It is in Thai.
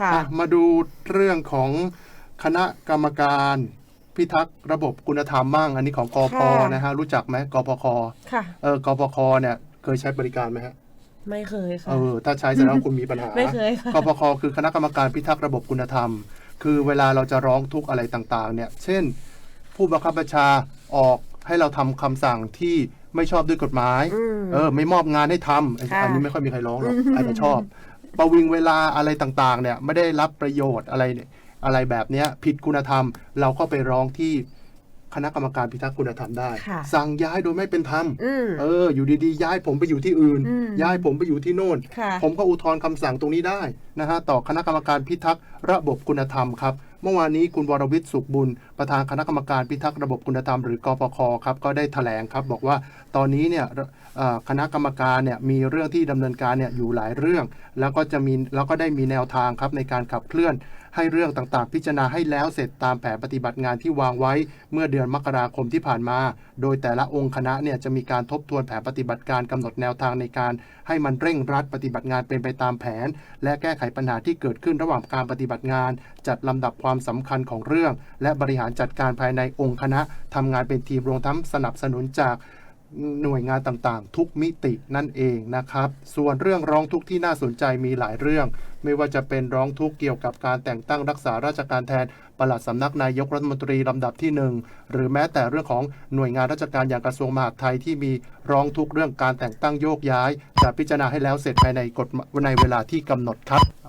ค่ะอะมาดูเรื่องของคณะกรรมการพิทักษ์ระบบคุณธรรมมั่งอันนี้ของกอพค่ะนะฮะรู้จักไหมกพคค่ะเออกพคเนี่ยเคยใช้บริการไหมฮะไม่เคยค่ะเออถ้าใช้แสดงว่าคุณมีปัญหาไม่เคยค่ะกพคคือคณะกรรมการพิทักษ์ระบบคุณธรรม คือเวลาเราจะร้องทุกข์อะไรต่างๆ เนี่ย เช่น ผู้บังคับบัญชาออกให้เราทำคำสั่งที่ไม่ชอบด้วยกฎหมายอืมเออ ไม่มอบงานให้ทำอันค่ะอันนี้ไม่ค่อยมีใครร้องหรอกอาจจะชอบ ประวิงเวลาอะไรต่างๆ เนี่ยไม่ได้รับประโยชน์อะไรเนี่ยอะไรแบบเนี้ยผิดคุณธรรม เราก็ไปร้องที่คณะกรรมการพิทักษ์คุณธรรมได้ ค่ะสั่งย้ายโดยไม่เป็นธรรมอืมเออ อยู่ดีๆ ย้ายผมไปอยู่ที่อื่น อืม ย้ายผมไปอยู่ที่โน่น ค่ะ ผมก็อุทธรณ์คำสั่งตรงนี้ได้นะฮะต่อคณะกรรมการพิทักษ์ระบบคุณธรรมครับ เมื่อวานนี้คุณวรวิทย์สุขบุญ ประธานคณะกรรมการพิทักษ์ระบบคุณธรรมหรือกปคครับก็ได้แถลงครับ บอกว่า ตอนนี้เนี่ยคณะกรรมการเนี่ยมีเรื่องที่ดำเนินการเนี่ยอยู่หลายเรื่อง แล้วก็จะมีแล้วก็ได้มีแนวทางครับในการขับเคลื่อนให้เรื่องต่างๆ พิจารณาให้แล้วเสร็จตามแผนปฏิบัติงานที่วางไว้เมื่อเดือนมกราคมที่ผ่านมา โดยแต่ละองค์คณะเนี่ยจะมีการทบทวนแผนปฏิบัติการกำหนดแนวทางในการให้มันเร่งรัดปฏิบัติงานเป็นไปตามแผน และแก้ไขปัญหาที่เกิดขึ้นระหว่างการปฏิบัติงาน จัดลำดับความสำคัญของเรื่อง และบริหารจัดการภายในองค์คณะทำงานเป็นทีมรวมทั้งสนับสนุนจาก หน่วยงานต่างๆ ทุกมิตินั่นเองนะครับ ส่วนเรื่องร้องทุกข์ที่น่าสนใจมีหลายเรื่อง ไม่ว่าจะเป็นร้องทุกข์เกี่ยวกับการแต่งตั้งรักษาราชการแทนปลัดสำนักนายกรัฐมนตรีลำดับที่หนึ่งหรือแม้แต่เรื่องของหน่วยงานราชการอย่างกระทรวงมหาดไทยที่มีร้องทุกข์เรื่องการแต่งตั้งโยกย้าย จะพิจารณาให้แล้วเสร็จภายในกฎในเวลาที่กำหนดครับ